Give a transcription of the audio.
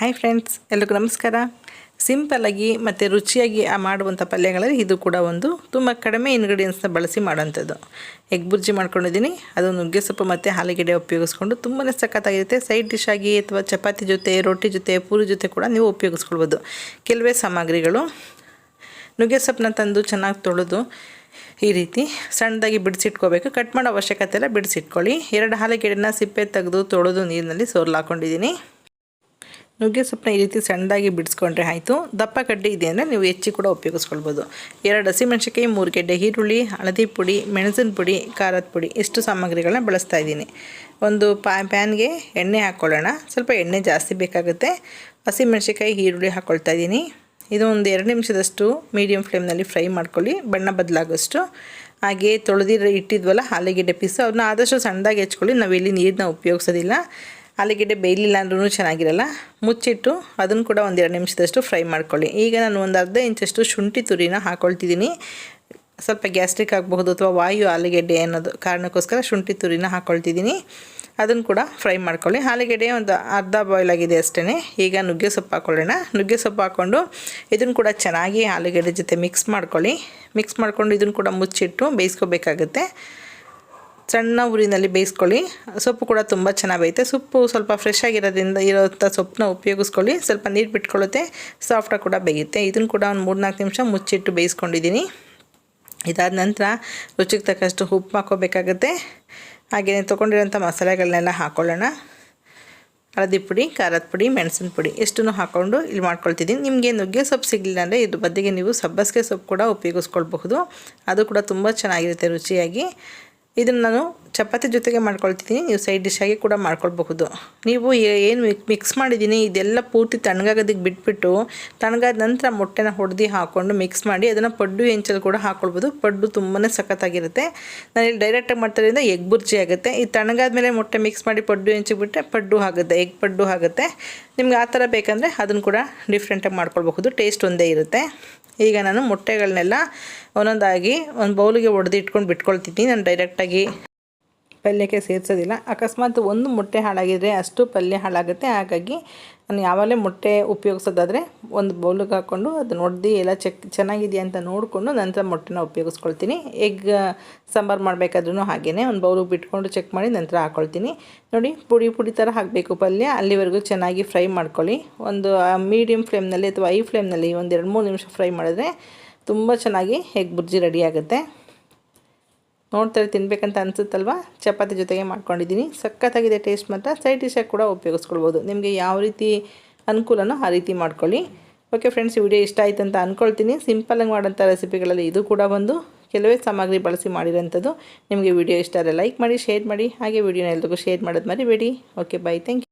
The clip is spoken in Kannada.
ಹಾಯ್ ಫ್ರೆಂಡ್ಸ್ ಎಲ್ರಿಗೂ ನಮಸ್ಕಾರ. ಸಿಂಪಲ್ಲಾಗಿ ಮತ್ತು ರುಚಿಯಾಗಿ ಆ ಮಾಡುವಂಥ ಪಲ್ಯಗಳಲ್ಲಿ ಇದು ಕೂಡ ಒಂದು ತುಂಬ ಕಡಿಮೆ ಇಂಗ್ರೀಡಿಯೆಂಟ್ಸ್ನ ಬಳಸಿ ಮಾಡೋಂಥದ್ದು ಎಗ್ ಬುರ್ಜಿ ಮಾಡ್ಕೊಂಡಿದ್ದೀನಿ. ಅದು ನುಗ್ಗೆ ಸೊಪ್ಪು ಮತ್ತು ಹಾಲಿಗೆಡೆ ಉಪಯೋಗಿಸ್ಕೊಂಡು ತುಂಬಾ ಸಖತ್ತಾಗಿರುತ್ತೆ. ಸೈಡ್ ಡಿಶ್ ಆಗಿ ಅಥವಾ ಚಪಾತಿ ಜೊತೆ, ರೊಟ್ಟಿ ಜೊತೆ, ಪೂರಿ ಜೊತೆ ಕೂಡ ನೀವು ಉಪಯೋಗಿಸ್ಕೊಳ್ಬೋದು. ಕೆಲವೇ ಸಾಮಗ್ರಿಗಳು ನುಗ್ಗೆ ಸೊಪ್ಪನ್ನ ತಂದು ಚೆನ್ನಾಗಿ ತೊಳೆದು ಈ ರೀತಿ ಸಣ್ಣದಾಗಿ ಬಿಡಿಸಿಟ್ಕೋಬೇಕು. ಕಟ್ ಮಾಡೋ ಅವಶ್ಯಕತೆ ಎಲ್ಲ ಬಿಡಿಸಿಟ್ಕೊಳ್ಳಿ. ಎರಡು ಹಾಲಿಗೆಡೆನ ಸಿಪ್ಪೆ ತೆಗೆದು ತೊಳೆದು ನೀರಿನಲ್ಲಿ ಸೋರ್ಲು ಹಾಕ್ಕೊಂಡಿದ್ದೀನಿ ನುಗ್ಗೆ ಸೊಪ್ಪನ್ನ ಈ ರೀತಿ ಸಣ್ಣದಾಗಿ ಬಿಡಿಸ್ಕೊಂಡ್ರೆ ಆಯಿತು. ದಪ್ಪ ಕಡ್ಡಿ ಇದೆ ಅಂದರೆ ನೀವು ಹೆಚ್ಚಿ ಕೂಡ ಉಪಯೋಗಿಸ್ಕೊಳ್ಬೋದು. ಎರಡು ಹಸಿಮೆಣಸಿಕಾಯಿ ಮೂರು ಗೆಡ್ಡೆ ಈರುಳ್ಳಿ, ಹಳದಿ ಪುಡಿ, ಮೆಣಸಿನ ಪುಡಿ, ಖಾರದ ಪುಡಿ, ಇಷ್ಟು ಸಾಮಗ್ರಿಗಳನ್ನ ಬಳಸ್ತಾ ಇದ್ದೀನಿ. ಒಂದು ಪಾ, ಪ್ಯಾನ್ಗೆ ಎಣ್ಣೆ ಹಾಕ್ಕೊಳ್ಳೋಣ ಸ್ವಲ್ಪ ಎಣ್ಣೆ ಜಾಸ್ತಿ ಬೇಕಾಗುತ್ತೆ. ಹಸಿಮೆಣಸಿಕಾಯಿ ಈರುಳ್ಳಿ ಹಾಕ್ಕೊಳ್ತಾ ಇದ್ದೀನಿ. ಇದು ಒಂದು ಎರಡು ನಿಮಿಷದಷ್ಟು ಮೀಡಿಯಮ್ ಫ್ಲೇಮ್ನಲ್ಲಿ ಫ್ರೈ ಮಾಡ್ಕೊಳ್ಳಿ. ಬಣ್ಣ ಬದಲಾಗೋಷ್ಟು ಹಾಗೆ ತೊಳೆದಿರೋ ಇಟ್ಟಿದ್ವಲ್ಲ ಆಲೂಗೆಡ್ಡೆ ಪೀಸು ಅವ್ರನ್ನ ಆದಷ್ಟು ಸಣ್ಣದಾಗಿ ಹೆಚ್ಕೊಳ್ಳಿ. ನಾವಿಲ್ಲಿ ನೀರನ್ನ ಉಪಯೋಗಿಸೋದಿಲ್ಲ. ಆಲೂಗೆಡ್ಡೆ ಬೇಯಲಿಲ್ಲ ಅಂದ್ರೂ ಚೆನ್ನಾಗಿರಲ್ಲ. ಮುಚ್ಚಿಟ್ಟು ಅದನ್ನು ಕೂಡ ಒಂದು ಎರಡು ನಿಮಿಷದಷ್ಟು ಫ್ರೈ ಮಾಡ್ಕೊಳ್ಳಿ. ಈಗ ನಾನು ಒಂದು ಅರ್ಧ ಇಂಚಷ್ಟು ಶುಂಠಿ ತುರಿನ ಹಾಕ್ಕೊಳ್ತಿದ್ದೀನಿ ಸ್ವಲ್ಪ ಗ್ಯಾಸ್ಟ್ರಿಕ್ ಆಗಬಹುದು ಅಥವಾ ವಾಯು ಆಲೂಗೆಡ್ಡೆ ಅನ್ನೋದು ಕಾರಣಕ್ಕೋಸ್ಕರ ಶುಂಠಿ ತುರಿನ ಹಾಕ್ಕೊಳ್ತಿದ್ದೀನಿ ಅದನ್ನು ಕೂಡ ಫ್ರೈ ಮಾಡ್ಕೊಳ್ಳಿ. ಆಲೂಗೆಡ್ಡೆ ಒಂದು ಅರ್ಧ ಬಾಯ್ಲ್ ಆಗಿದೆ ಅಷ್ಟೇ ಈಗ ನುಗ್ಗೆ ಸೊಪ್ಪು ಹಾಕ್ಕೊಳ್ಳೋಣ ನುಗ್ಗೆ ಸೊಪ್ಪು ಹಾಕ್ಕೊಂಡು ಇದನ್ನು ಕೂಡ ಚೆನ್ನಾಗಿ ಆಲೂಗೆಡ್ಡೆ ಜೊತೆ ಮಿಕ್ಸ್ ಮಾಡ್ಕೊಳ್ಳಿ. ಮಿಕ್ಸ್ ಮಾಡಿಕೊಂಡು ಇದನ್ನು ಕೂಡ ಮುಚ್ಚಿಟ್ಟು ಬೇಯಿಸ್ಕೋಬೇಕಾಗುತ್ತೆ. ಸಣ್ಣ ಊರಿನಲ್ಲಿ ಬೇಯಿಸ್ಕೊಳ್ಳಿ. ಸೊಪ್ಪು ಕೂಡ ತುಂಬ ಚೆನ್ನಾಗಿ ಬೇಯುತ್ತೆ ಸೊಪ್ಪು ಸ್ವಲ್ಪ ಫ್ರೆಶ್ ಆಗಿರೋದ್ರಿಂದ ಇರೋಂಥ ಸೊಪ್ಪನ್ನ ಉಪಯೋಗಿಸ್ಕೊಳ್ಳಿ. ಸ್ವಲ್ಪ ನೀರು ಬಿಟ್ಕೊಳ್ಳುತ್ತೆ. ಸಾಫ್ಟಾಗಿ ಕೂಡ ಬೇಯುತ್ತೆ. ಇದನ್ನು ಕೂಡ ಒಂದು ಮೂರು ನಾಲ್ಕು ನಿಮಿಷ ಮುಚ್ಚಿಟ್ಟು ಬೇಯಿಸ್ಕೊಂಡಿದ್ದೀನಿ. ಇದಾದ ನಂತರ ರುಚಿಗೆ ತಕ್ಕಷ್ಟು ಉಪ್ಪು ಹಾಕೋಬೇಕಾಗುತ್ತೆ ಹಾಗೆಯೇ ತೊಗೊಂಡಿರೋಂಥ ಮಸಾಲೆಗಳನ್ನೆಲ್ಲ ಹಾಕ್ಕೊಳ್ಳೋಣ ಹಳದಿ ಪುಡಿ, ಖಾರದ ಪುಡಿ, ಮೆಣಸಿನ ಪುಡಿ ಎಷ್ಟನ್ನು ಹಾಕ್ಕೊಂಡು ಇಲ್ಲಿ ಮಾಡ್ಕೊಳ್ತಿದ್ದೀನಿ. ನಿಮಗೆ ನುಗ್ಗೆ ಸೊಪ್ಪು ಸಿಗಲಿಲ್ಲ ಅಂದರೆ ಇದು ಬದಿಗೆ ನೀವು ಸಬ್ಬಸಿಗೆ ಸೊಪ್ಪು ಕೂಡ ಉಪಯೋಗಿಸ್ಕೊಳ್ಬಹುದು. ಅದು ಕೂಡ ತುಂಬ ಚೆನ್ನಾಗಿರುತ್ತೆ ರುಚಿಯಾಗಿ. ಇದನ್ನು ನಾನು ಚಪಾತಿ ಜೊತೆಗೆ ಮಾಡ್ಕೊಳ್ತಿದ್ದೀನಿ. ನೀವು ಸೈಡ್ ಡಿಶ್ ಆಗಿ ಕೂಡ ಮಾಡ್ಕೊಳ್ಬಹುದು. ನೀವು ಏನು ಮಿಕ್ಸ್ ಮಾಡಿದ್ದೀನಿ. ಇದೆಲ್ಲ ಪೂರ್ತಿ ತಣ್ಣಗಾಗೋದಕ್ಕೆ ಬಿಟ್ಬಿಟ್ಟು ತಣ್ಣಗಾದ ನಂತರ ಮೊಟ್ಟೆನ ಹೊಡೆದು ಹಾಕ್ಕೊಂಡು ಮಿಕ್ಸ್ ಮಾಡಿ ಅದನ್ನು ಪಡ್ಡು ಹೆಂಚಲ್ಲಿ ಕೂಡ ಹಾಕ್ಕೊಳ್ಬೋದು ಪಡ್ಡು ತುಂಬಾ ಸಖತ್ತಾಗಿರುತ್ತೆ. ನಾನು ಇಲ್ಲಿ ಡೈರೆಕ್ಟಾಗಿ ಮಾಡ್ತಾರಿಂದ ಎಗ್ ಬುರ್ಜಿ ಆಗುತ್ತೆ. ಈ ತಣ್ಣಗಾದ ಮೇಲೆ ಮೊಟ್ಟೆ ಮಿಕ್ಸ್ ಮಾಡಿ ಪಡ್ಡು ಹೆಂಚಿಗೆ ಬಿಟ್ಟರೆ ಪಡ್ಡು ಆಗುತ್ತೆ. ಎಗ್ ಪಡ್ಡು ಆಗುತ್ತೆ. ನಿಮ್ಗೆ ಆ ಥರ ಬೇಕಂದರೆ ಅದನ್ನು ಕೂಡ ಡಿಫ್ರೆಂಟಾಗಿ ಮಾಡ್ಕೊಳ್ಬಹುದು. ಟೇಸ್ಟ್ ಒಂದೇ ಇರುತ್ತೆ. ಈಗ ನಾನು ಮೊಟ್ಟೆಗಳನ್ನೆಲ್ಲ ಒಂದೊಂದಾಗಿ ಒಂದು ಬೌಲಿಗೆ ಒಡೆದು ಇಟ್ಕೊಂಡು ಬಿಟ್ಕೊಳ್ತೀನಿ ನಾನು ಡೈರೆಕ್ಟಾಗಿ ಪಲ್ಯಕ್ಕೆ ಸೇರಿಸೋದಿಲ್ಲ. ಅಕಸ್ಮಾತ್ ಒಂದು ಮೊಟ್ಟೆ ಹಾಳಾಗಿದ್ದರೆ ಅಷ್ಟು ಪಲ್ಯ ಹಾಳಾಗುತ್ತೆ. ಹಾಗಾಗಿ ನಾನು ಯಾವಾಗಲೇ ಮೊಟ್ಟೆ ಉಪಯೋಗಿಸೋದಾದರೆ ಒಂದು ಬೌಲಿಗೆ ಹಾಕ್ಕೊಂಡು ಅದನ್ನ ಒಡ್ದು ಎಲ್ಲ ಚೆಕ್ ಚೆನ್ನಾಗಿದೆಯಾ ಅಂತ ನೋಡಿಕೊಂಡು ನಂತರ ಮೊಟ್ಟೆನ ಉಪಯೋಗಿಸ್ಕೊಳ್ತೀನಿ. ಎಗ್, ಸಾಂಬಾರು ಮಾಡಬೇಕಾದ್ರೂ ಹಾಗೆಯೇ ಒಂದು ಬೌಲಿಗೆ ಬಿಟ್ಕೊಂಡು ಚೆಕ್ ಮಾಡಿ ನಂತರ ಹಾಕ್ಕೊಳ್ತೀನಿ ನೋಡಿ, ಪುಡಿ ಪುಡಿ ಥರ ಹಾಕಬೇಕು ಪಲ್ಯ. ಅಲ್ಲಿವರೆಗೂ ಚೆನ್ನಾಗಿ ಫ್ರೈ ಮಾಡ್ಕೊಳ್ಳಿ. ಒಂದು ಮೀಡಿಯಮ್ ಫ್ಲೇಮ್ನಲ್ಲಿ ಅಥವಾ ಐ ಫ್ಲೇಮ್ನಲ್ಲಿ ಒಂದು ಎರಡು ಮೂರು ನಿಮಿಷ ಫ್ರೈ ಮಾಡಿದ್ರೆ ತುಂಬ ಚೆನ್ನಾಗಿ ಎಗ್ ಬುರ್ಜಿ ರೆಡಿ ಆಗುತ್ತೆ. ನೋಡ್ತಾರೆ ತಿನ್ಬೇಕಂತ ಅನಿಸುತ್ತಲ್ವ? ಚಪಾತಿ ಜೊತೆಗೆ ಮಾಡ್ಕೊಂಡಿದ್ದೀನಿ. ಸಖತ್ತಾಗಿದೆ ಟೇಸ್ಟ್ ಮಾತ್ರ. ಸೈಡ್ ಡಿಶಾಗಿ ಕೂಡ ಉಪಯೋಗಿಸ್ಕೊಳ್ಬೋದು. ನಿಮಗೆ ಯಾವ ರೀತಿ ಅನುಕೂಲನೋ ಆ ರೀತಿ ಮಾಡ್ಕೊಳ್ಳಿ. ಓಕೆ ಫ್ರೆಂಡ್ಸ್ ಈ ವಿಡಿಯೋ ಇಷ್ಟ ಆಯ್ತು ಅಂತ ಅಂದ್ಕೊಳ್ತೀನಿ ಸಿಂಪಲಾಗಿ ಮಾಡೋಂಥ ರೆಸಿಪಿಗಳಲ್ಲಿ ಇದು ಕೂಡ ಒಂದು ಕೆಲವೇ ಸಾಮಗ್ರಿ ಬಳಸಿ ಮಾಡಿರೋಂಥದ್ದು. ನಿಮಗೆ ವಿಡಿಯೋ ಇಷ್ಟ ಆದರೆ ಲೈಕ್ ಮಾಡಿ ಶೇರ್ ಮಾಡಿ. ಹಾಗೆ ವಿಡಿಯೋನ ಎಲ್ರಿಗೂ ಶೇರ್ ಮಾಡೋದು ಮರಿಬೇಡಿ. Okay bye thank you